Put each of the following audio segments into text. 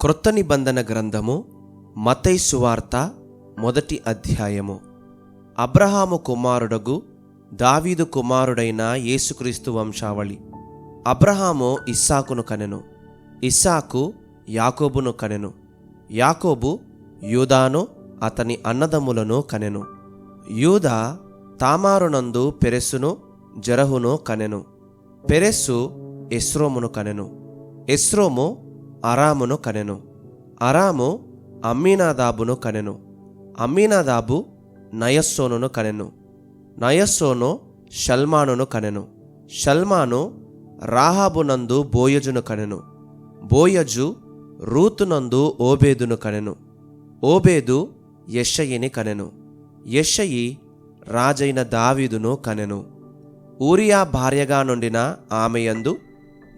క్రొత్త నిబంధన గ్రంథము మతై సువార్త మొదటి అధ్యాయము. అబ్రహాము కుమారుడగు దావీదు కుమారుడైన యేసుక్రీస్తు వంశావళి. అబ్రహాము ఇస్సాకును కనెను. ఇస్సాకు యాకోబును కనెను. యాకోబు యూదాను అతని అన్నదమ్ములను కనెను. యూదా తామారునందు పెరెస్సును జరహును కనెను. పెరెస్సు ఎస్రోమును కనెను. ఎస్రోము అరామును కనెను. అరాము అమ్మీనాదాబును కనెను. అమ్మీనాదాబు నయస్సోనును కనెను. నయస్సోను షల్మానును కనెను. షల్మాను రాహాబునందు బోయజును కనెను. బోయజు రూతునందు ఓబేదును కనెను. ఓబేదు యెషయిని కనెను. యెషయి రాజైన దావీదును కనెను. ఊరియా భార్యగా నుండిన ఆమెయందు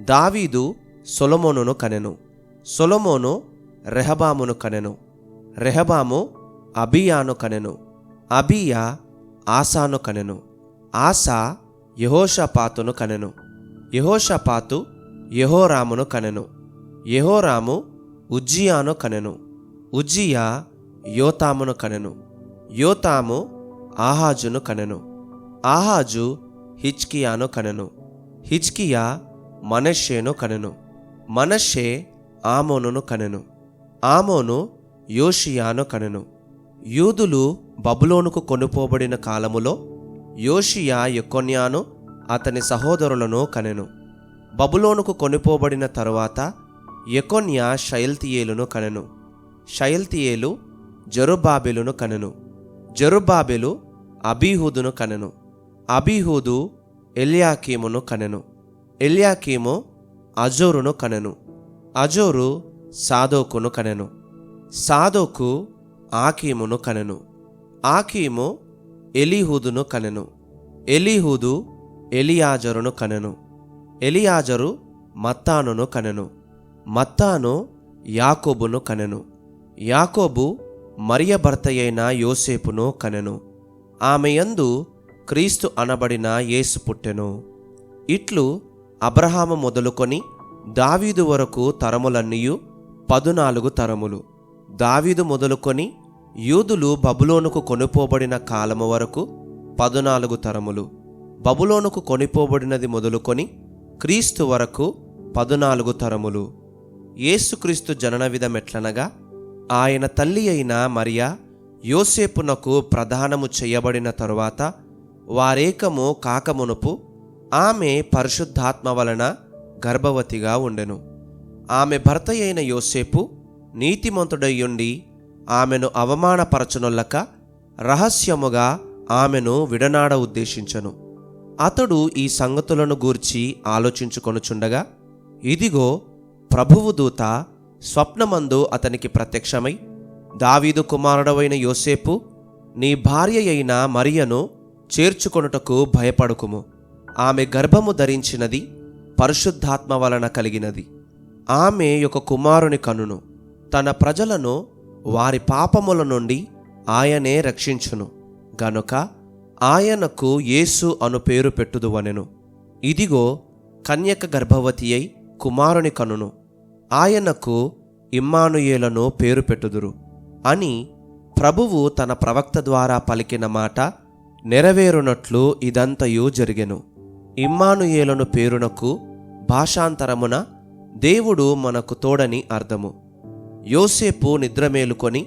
దావీదు సొలమోనును కనెను. సొలొమోను రెహబామును కనెను. రెహబాము అబియాను కనెను. అబియా ఆసాను కనెను. ఆసా యహోషపాతును కనెను. యహోషపాతు యహోరామును కనెను. యహోరాము ఉజ్జియాను కనెను. ఉజ్జియా యోతామును కనెను. యోతాము ఆహాజును కనెను. ఆహాజు హిచ్కియాను కనెను. హిచ్కియా మనష్షేను కనెను. మనష్షే ఆమోనును కనెను. ఆమోను యోషియాను కనెను. యూదులు బబులోనుకు కొనుపోబడిన కాలములో యోషియా యొకొన్యాను అతని సహోదరులను కనెను. బబులోనుకు కొనుపోబడిన తరువాత యెకొన్యా షయల్తియేలును కనెను. షయల్తియేలు జరుబాబెలును కనెను. జరుబాబెలు అబీహూదును కనెను. అబీహూదు ఎల్యాకీమును కనెను. ఎల్యాకీము అజోరును కనెను. అజోరు సాదోకును కనెను. సాదోకు ఆకీమును కనెను. ఆకీము ఎలీహూదును కనెను. ఎలీహూదు ఎలియాజరును కనెను. ఎలియాజరు మత్తానును కనెను. మత్తాను యాకోబును కనెను. యాకోబు మరియ భర్తయైన యోసేపును కనెను. ఆమె యందు క్రీస్తు అనబడిన యేసు పుట్టెను. ఇట్లు అబ్రహాము మొదలుకొని దావీదు వరకు తరములన్నీయు పదునాలుగు తరములు. దావీదు మొదలుకొని యూదులు బబులోనుకు కొనుపోబడిన కాలము వరకు పదునాలుగు తరములు. బబులోనుకు కొనిపోబడినది మొదలుకొని క్రీస్తు వరకు పదునాలుగు తరములు. యేసుక్రీస్తు జనన విధమెట్లనగా ఆయన తల్లి అయిన మరియా యోసేపునకు ప్రధానము చేయబడిన తరువాత వారేకము కాకమునుపు ఆమె పరిశుద్ధాత్మ వలన గర్భవతిగా ఉండెను. ఆమె భర్త అయిన యోసేపు నీతిమంతుడయ్యుండి ఆమెను అవమానపరచనొల్లక రహస్యముగా ఆమెను విడనాడ ఉద్దేశించను. అతడు ఈ సంగతులను గూర్చి ఆలోచించుకొనుచుండగా ఇదిగో ప్రభువు దూత స్వప్నమందు అతనికి ప్రత్యక్షమై దావీదు కుమారుడవైన యోసేపు నీ భార్య అయిన మరియను చేర్చుకొనుటకు భయపడుకుము. ఆమె గర్భము ధరించినది పరిశుద్ధాత్మ వలన కలిగినది. ఆమె యొక్క కుమారుని కనును. తన ప్రజలను వారి పాపముల నుండి ఆయనే రక్షించును. గనుక ఆయనకు యేసు అను పేరు పెట్టుదువనెను. ఇదిగో కన్యక గర్భవతి అయి కుమారుని కనును. ఆయనకు ఇమ్మానుయేలను పేరు పెట్టుదురు. అని ప్రభువు తన ప్రవక్త ద్వారా పలికిన మాట నెరవేరునట్లు ఇదంతయు జరిగెను. ఇమ్మానుయేలను పేరునకు భాషాంతరమున దేవుడు మనకు తోడని అర్థము. యోసేపు నిద్రమేలుకొని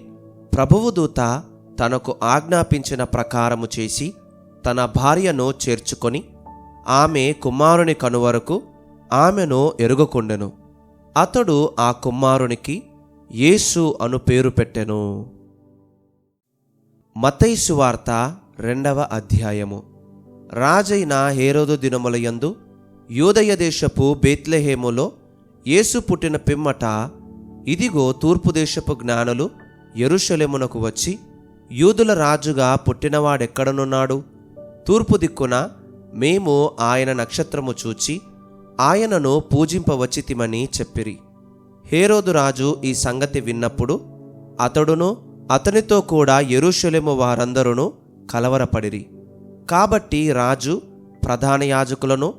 ప్రభువు దూత తనకు ఆజ్ఞాపించిన ప్రకారము చేసి తన భార్యను చేర్చుకొని ఆమె కుమారుని కనువరకు ఆమెను ఎరుగకుండెను. అతడు ఆ కుమారునికి యేసు అను పేరు పెట్టెను. మతైసు వార్త రెండవ అధ్యాయము. రాజైన హేరోదు దినములయందు యూదయ దేశపు బేత్లెహేములో యేసు పుట్టిన పిమ్మట ఇదిగో తూర్పు దేశపు జ్ఞానులు యెరూషలేమునకు వచ్చి యూదుల రాజుగా పుట్టినవాడెక్కడనున్నాడు? తూర్పు దిక్కున మేము ఆయన నక్షత్రము చూచి ఆయనను పూజింపవచ్చితిమని చెప్పిరి. హేరోదు రాజు ఈ సంగతి విన్నప్పుడు అతడును అతనితో కూడా యెరూషలేము వారందరూ కలవరపడిరి. కాబట్టి రాజు ప్రధాన యాజకులను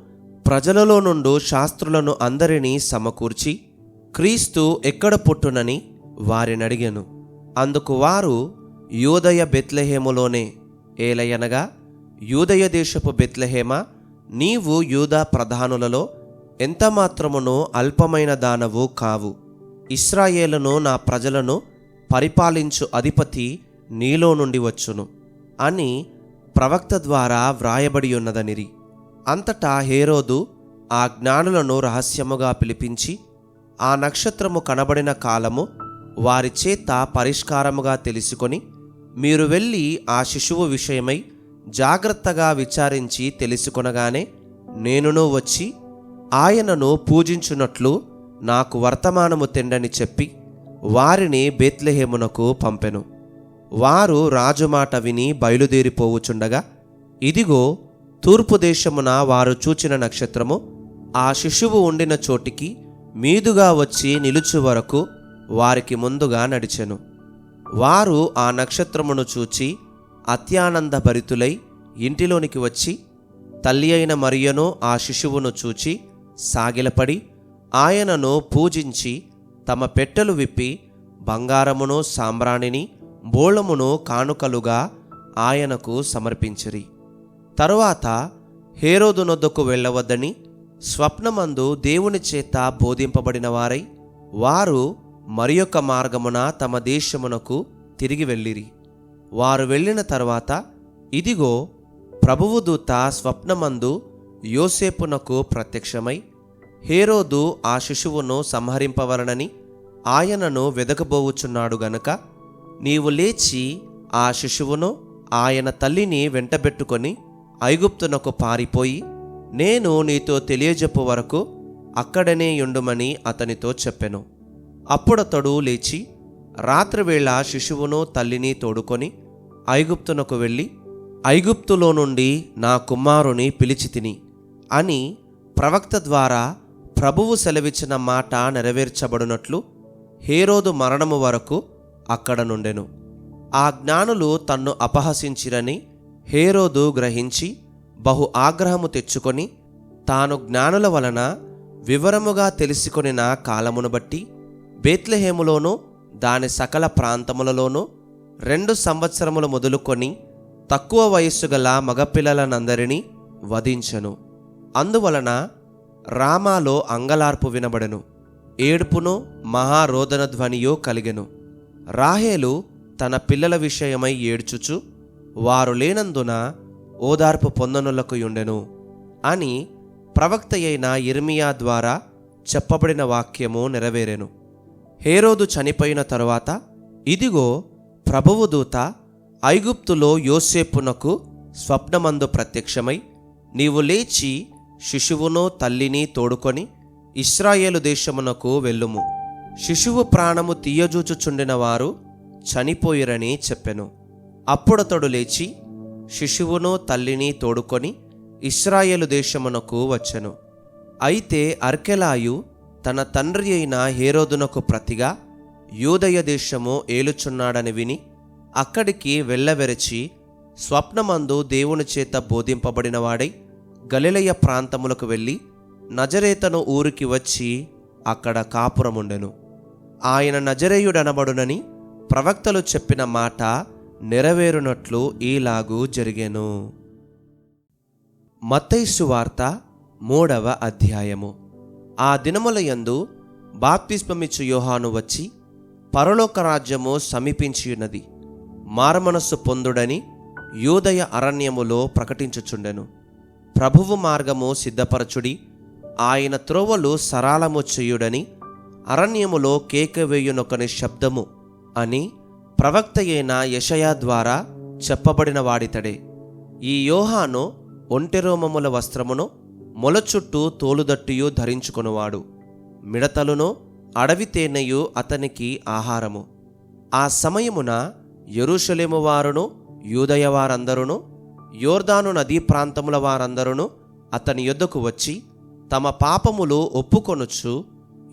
ప్రజలలో నుండు శాస్త్రులను అందరినీ సమకూర్చి క్రీస్తు ఎక్కడ పుట్టునని వారిని అడిగాను. అందుకు వారు యూదయ బెత్లెహేములోనే ఏలయనగా యూదయ దేశపు బెత్లెహేమ నీవు యూదా ప్రధానులలో ఎంత మాత్రమునో అల్పమైన దానవు కావు. ఇస్రాయేలును నా ప్రజలను పరిపాలించు అధిపతి నీలో నుండి వచ్చును అని ప్రవక్త ద్వారా వ్రాయబడి ఉన్నదనిరి. అంతటా హేరోదు ఆ జ్ఞానులను రహస్యముగా పిలిపించి ఆ నక్షత్రము కనబడిన కాలము వారి చేత పరిష్కారముగా తెలుసుకొని మీరు వెళ్ళి ఆ శిశువు విషయమై జాగ్రత్తగా విచారించి తెలుసుకొనగానే నేనును వచ్చి ఆయనను పూజించున్నట్లు నాకు వర్తమానము తిండని చెప్పి వారిని బేత్లెహేమునకు పంపెను. వారు రాజుమాట విని బయలుదేరిపోవుచుండగా ఇదిగో తూర్పు దేశమున వారు చూచిన నక్షత్రము ఆ శిశువు ఉండిన చోటికి మీదుగా వచ్చి నిలుచు వరకు వారికి ముందుగా నడిచెను. వారు ఆ నక్షత్రమును చూచి అత్యానంద భరితులై ఇంటిలోనికి వచ్చి తల్లి అయిన మరియను ఆ శిశువును చూచి సాగిలపడి ఆయనను పూజించి తమ పెట్టెలు విప్పి బంగారమును సాంబ్రాణిని బోళమును కానుకలుగా ఆయనకు సమర్పించిరి. తరువాత హేరోదునొద్దకు వెళ్ళవద్దని స్వప్నమందు దేవుని చేత బోధింపబడిన వారై వారు మరియొక మార్గమున తమ దేశమునకు తిరిగి వెళ్ళిరి. వారు వెళ్ళిన తర్వాత ఇదిగో ప్రభువు దూత స్వప్నమందు యోసేపునకు ప్రత్యక్షమై హేరోదు ఆ శిశువును సంహరింపవలనని ఆయనను వెదకబోవుచున్నాడు గనుక నీవు లేచి ఆ శిశువును ఆయన తల్లిని వెంటబెట్టుకొని ఐగుప్తునకు పారిపోయి నేను నీతో తెలియజెప్పు వరకు అక్కడనే ఉండుమని అతనితో చెప్పెను. అప్పుడతడు లేచి రాత్రివేళ శిశువును తల్లిని తోడుకొని ఐగుప్తునకు వెళ్ళి ఐగుప్తులో నుండి నా కుమారుని పిలిచి తిని అని ప్రవక్త ద్వారా ప్రభువు సెలవిచ్చిన మాట నెరవేర్చబడినట్లు హేరోదు మరణము వరకు అక్కడ నుండెను. ఆ జ్ఞానులు తన్ను అపహసించిరని హేరోదు గ్రహించి బహు ఆగ్రహము తెచ్చుకొని తాను జ్ఞానుల వలన వివరముగా తెలుసుకొనిన కాలమును బట్టి బేత్లెహేములోనూ దాని సకల ప్రాంతములలోనూ రెండు సంవత్సరములు మొదలుకొని తక్కువ వయస్సు గల మగపిల్లలనందరినీ వధించెను. అందువలన రామాలో అంగలార్పు వినబడెను. ఏడుపును మహారోదన ధ్వనియో కలిగెను. రాహేలు తన పిల్లల విషయమై ఏడ్చుచు వారు లేనందున ఓదార్పు పొందనులకు ఉండెను అని ప్రవక్త అయిన ఇర్మియా ద్వారా చెప్పబడిన వాక్యము నెరవేరెను. హేరోదు చనిపోయిన తరువాత ఇదిగో ప్రభువు దూత ఐగుప్తులో యోసేపునకు స్వప్నమందు ప్రత్యక్షమై నీవు లేచి శిశువును తల్లిని తోడుకొని ఇస్రాయేలు దేశమునకు వెళ్ళుము. శిశువు ప్రాణము తీయజూచుచుండిన వారు చనిపోయిరని చెప్పెను. అప్పుడతడు లేచి శిశువును తల్లిని తోడుకొని ఇస్రాయేలు దేశమునకు వచ్చెను. అయితే అర్కెలాయు తన తండ్రి అయిన హేరోదునకు ప్రతిగా యూదయ దేశము ఏలుచున్నాడని విని అక్కడికి వెళ్ళవెరచి స్వప్నమందు దేవుని చేత బోధింపబడినవాడై గలిలయ ప్రాంతములకు వెళ్ళి నజరేతను ఊరికి వచ్చి అక్కడ కాపురముండెను. ఆయన నజరేయుడనబడునని ప్రవక్తలు చెప్పిన మాట నెరవేరునట్లు ఈలాగూ జరిగెను. మత్తైసు వార్త మూడవ అధ్యాయము. ఆ దినముల యందు బాప్తిస్మమిచ్చు యోహాను వచ్చి పరలోక రాజ్యము సమీపించియున్నది. మారమనస్సు పొందుడని యూదయ అరణ్యములో ప్రకటించుచుండెను. ప్రభువు మార్గము సిద్ధపరచుడి ఆయన త్రోవలు సరాలము చేయుడని అరణ్యములో కేకవేయునొకని శబ్దము అని ప్రవక్త అయిన యషయా ద్వారా చెప్పబడిన వాడితడే. ఈ యోహాను ఒంటెరోమముల వస్త్రమును మొల చుట్టూ తోలుదట్టియు ధరించుకునివాడు. మిడతలును అడవి తేనెయు అతనికి ఆహారము. ఆ సమయమున ఎరుషలేము వారును యూదయ వారందరును యోర్దాను నదీ ప్రాంతముల వారందరును అతని యొద్దకు వచ్చి తమ పాపములు ఒప్పుకొనుచు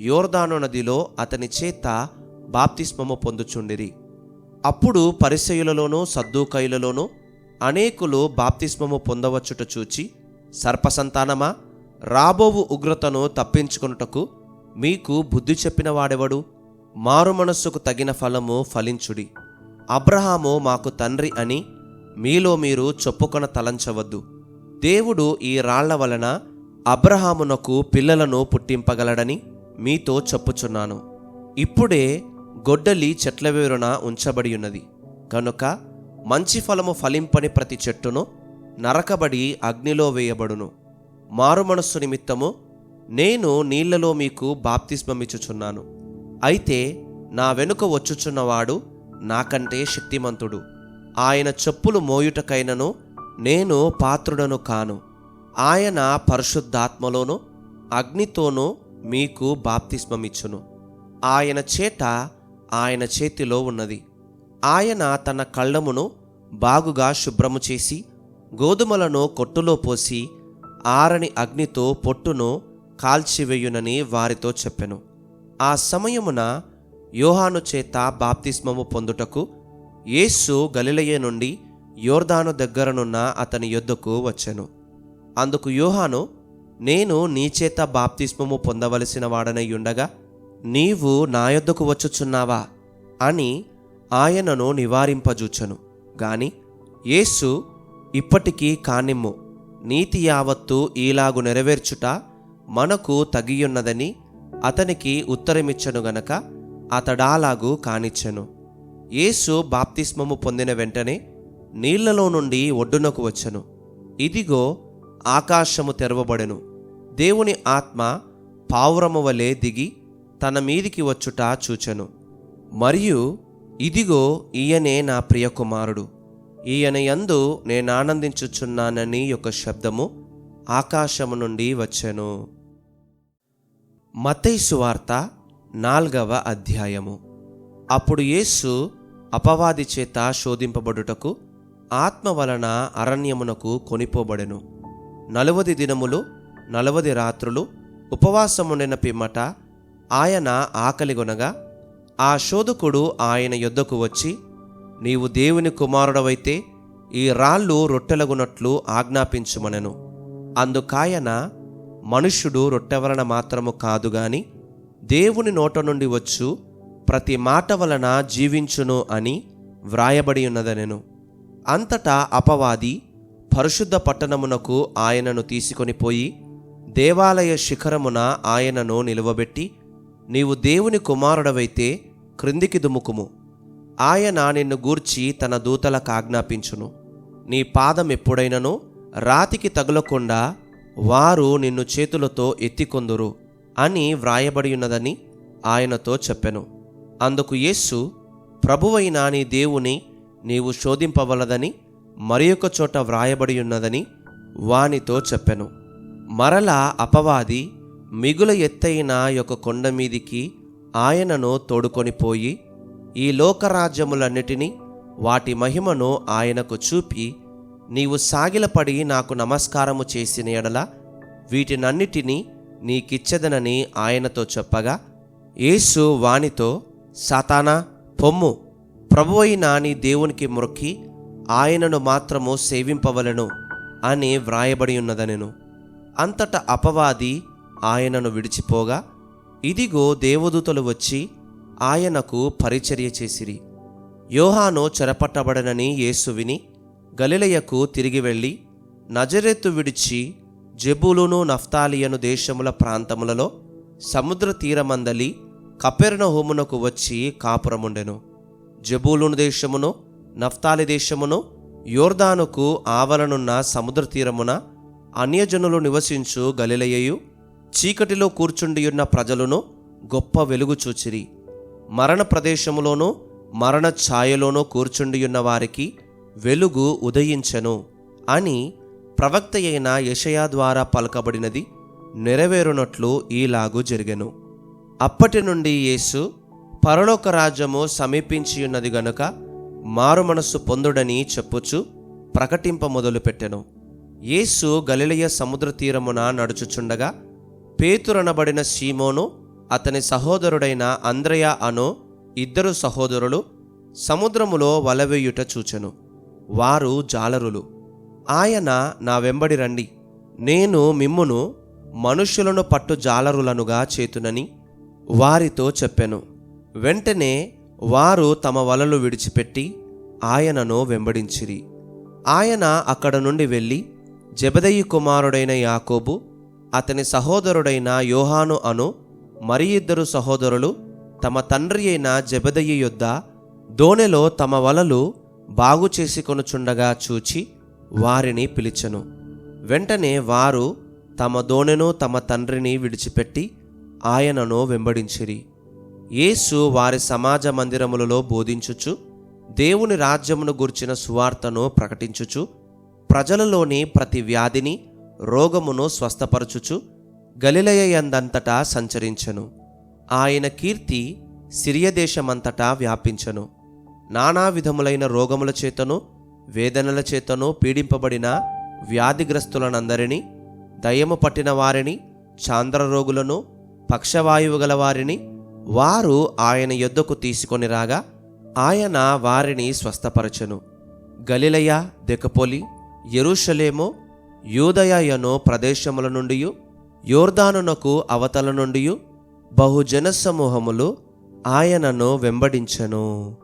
యోర్దాను నదిలో అతని చేత బాప్తిస్మము పొందుచుండిరి. అప్పుడు పరిసయులలోనూ సద్దూకైలలోనూ అనేకులు బాప్తిస్మము పొందవచ్చుట చూచి సర్పసంతానమా? రాబోవు ఉగ్రతను తప్పించుకొనుటకు మీకు బుద్ధి చెప్పిన వాడెవడు? మారు మనస్సుకు తగిన ఫలము ఫలించుడి. అబ్రహాము మాకు తండ్రి అని మీలో మీరు చొప్పుకొన తలంచవద్దు. దేవుడు ఈ రాళ్ళ వలన అబ్రహామునకు పిల్లలను పుట్టింపగలడని మీతో చెప్పుచున్నాను. ఇప్పుడే గొడ్డలి చెట్ల వేరున ఉంచబడి ఉన్నది కనుక మంచి ఫలము ఫలింపని ప్రతి చెట్టును నరకబడి అగ్నిలో వేయబడును. మారుమనస్సు నిమిత్తము నేను నీళ్ళలో మీకు బాప్తిస్మమిచ్చుచున్నాను. అయితే నా వెనుక వచ్చుచున్నవాడు నాకంటే శక్తిమంతుడు. ఆయన చెప్పులు మోయుటకైనను నేను పాత్రుడను కాను. ఆయన పరిశుద్ధాత్మలోను అగ్నితోనూ మీకు బాప్తిస్మమిచ్చును. ఆయన చేత ఆయన చేతిలో ఉన్నది. ఆయన తన కళ్ళమును బాగుగా శుభ్రము చేసి గోధుమలను కొట్టులో పోసి ఆరని అగ్నితో పొట్టును కాల్చివేయునని వారితో చెప్పెను. ఆ సమయమున యోహాను చేత బాప్తిస్మము పొందుటకు యేసు గలిలయ నుండి యోర్దాను దగ్గరనున్న అతని యొద్దకు వచ్చెను. అందుకు యోహాను నేను నీ చేత బాప్తిస్మము పొందవలసిన వాడనై ఉండగా నీవు నా యొద్దకు వచ్చుచున్నావా అని ఆయనను నివారింపజూచను. గాని యేసు ఇప్పటికీ కానిమ్ము. నీతి యావత్తు ఈలాగు నెరవేర్చుట మనకు తగియున్నదని అతనికి ఉత్తరమిచ్చను గనక అతడాలాగు కానిచ్చెను. యేసు బాప్తిస్మము పొందిన వెంటనే నీళ్ళలో నుండి ఒడ్డునకు వచ్చెను. ఇదిగో ఆకాశము తెరవబడెను. దేవుని ఆత్మ పావురము వలె దిగి తన మీదికి వచ్చుట చూచెను. మరియు ఇదిగో ఈయనే నా ప్రియ కుమారుడు ఈయన యందు నేనానందించుచున్నానని యొక్క శబ్దము ఆకాశము నుండి వచ్చెను. మతైసు వార్త నాల్గవ అధ్యాయము. అప్పుడు యేసు అపవాది చేత శోధింపబడుటకు ఆత్మ వలన అరణ్యమునకు కొనిపోబడెను. నలువది దినములు నలువది రాత్రులు ఉపవాసముండిన పిమ్మట ఆయన ఆకలిగొనగా ఆ శోధకుడు ఆయన యొద్దకు వచ్చి నీవు దేవుని కుమారుడవైతే ఈ రాళ్ళు రొట్టెలగునట్లు ఆజ్ఞాపించుమనెను. అందుకాయన మనుష్యుడు రొట్టె వలన మాత్రము కాదు గాని దేవుని నోట నుండి వచ్చు ప్రతి మాట వలన జీవించును అని వ్రాయబడి ఉన్నదనెను అంతటా అపవాది పరిశుద్ధ పట్టణమునకు ఆయనను తీసుకొని పోయి దేవాలయ శిఖరమున ఆయనను నిలువబెట్టి నీవు దేవుని కుమారుడవైతే క్రిందికి దుముకుము ఆయన నిన్ను గూర్చి తన దూతలకు ఆజ్ఞాపించును. నీ పాదం ఎప్పుడైనను రాతికి తగులకుండా వారు నిన్ను చేతులతో ఎత్తికొందురు అని వ్రాయబడి ఉన్నదని ఆయనతో చెప్పెను. అందుకు యేస్సు ప్రభువైన నీ దేవుని నీవు శోధింపవలదని మరి ఒక చోట వ్రాయబడి ఉన్నదని వానితో చెప్పెను. మరలా అపవాది మిగుల ఎత్తైన యొక్క కొండ మీదికి ఆయనను తోడుకొని పోయి ఈ లోకరాజ్యములన్నిటినీ వాటి మహిమను ఆయనకు చూపి నీవు సాగిలపడి నాకు నమస్కారము చేసిన ఎడల వీటినన్నిటినీ నీకిచ్చదనని ఆయనతో చెప్పగా యేసు వానితో సాతానా పొమ్ము ప్రభువైన నీ దేవునికి మొక్కి ఆయనను మాత్రము సేవింపవలను అని వ్రాయబడి ఉన్నదనెను. అంతట అపవాది ఆయనను విడిచిపోగా ఇదిగో దేవదూతలు వచ్చి ఆయనకు పరిచర్య చేసిరి. యోహాను చెరపట్టబడనని యేసు విని గలిలయకు తిరిగి వెళ్ళి నజరెత్తు విడిచి జెబులును నఫ్తాలియను దేశముల ప్రాంతములలో సముద్ర తీరమందలి కపెర్నహోమునకు వచ్చి కాపురముండెను. జబూలును దేశమును నఫ్తాలి దేశమును యోర్దానుకు ఆవలనున్న సముద్ర తీరమున అన్యజనులు నివసించు గలిలయయు చీకటిలో కూర్చుండియున్న ప్రజలను గొప్ప వెలుగు చూచిరి. మరణ ప్రదేశములోనూ మరణ ఛాయలోనూ కూర్చుండియున్న వారికి వెలుగు ఉదయించెను అని ప్రవక్త అయిన యషయా ద్వారా పలకబడినది నెరవేరునట్లు ఈలాగు జరిగెను. అప్పటి నుండి యేసు పరలోక రాజ్యము సమీపించియున్నది గనుక మారు మనస్సు పొందుడని చెప్పుచు ప్రకటింప మొదలుపెట్టెను. యేసు గలిలయ సముద్ర తీరమున నడుచుచుండగా పేతురనబడిన సీమోను అతని సహోదరుడైన అంద్రయ అను ఇద్దరు సహోదరులు సముద్రములో వలవేయుట చూచెను. వారు జాలరులు. ఆయన నా వెంబడి రండి. నేను మిమ్మును మనుష్యులను పట్టు జాలరులనుగా చేతునని వారితో చెప్పెను. వెంటనే వారు తమ వలలు విడిచిపెట్టి ఆయనను వెంబడించిరి. ఆయన అక్కడ నుండి వెళ్ళి జబదయి కుమారుడైన యాకోబు అతని సహోదరుడైన యోహాను అను మరి ఇద్దరు సహోదరులు తమ తండ్రి అయిన జబదయి యొద్ద దోణెలో తమ వలలు బాగు చేసుకొనుచుండగా చూచి వారిని పిలిచెను. వెంటనే వారు తమ దోణెను తమ తండ్రిని విడిచిపెట్టి ఆయనను వెంబడించిరి. యేసు వారి సమాజ మందిరములలో బోధించుచు దేవుని రాజ్యమును గుర్చిన సువార్తను ప్రకటించుచు ప్రజలలోని ప్రతి వ్యాధిని రోగమును స్వస్థపరచుచు గలిలయందంతటా సంచరించెను. ఆయన కీర్తి సిరియదేశమంతటా వ్యాపించెను. నానా విధములైన రోగముల చేతను వేదనల చేతను పీడింపబడిన వ్యాధిగ్రస్తులనందరినీ దయ్యము పట్టిన వారిని చాంద్రరోగులను పక్షవాయువు గల వారిని వారు ఆయన యొద్దకు తీసుకొని రాగా ఆయన వారిని స్వస్థపరచెను. గలిలయ దెకపోలి ఎరుషలేమో యూదయాయను ప్రదేశముల నుండి యోర్దానునకు అవతల నుండి బహుజన సమూహములు ఆయనను వెంబడించెను.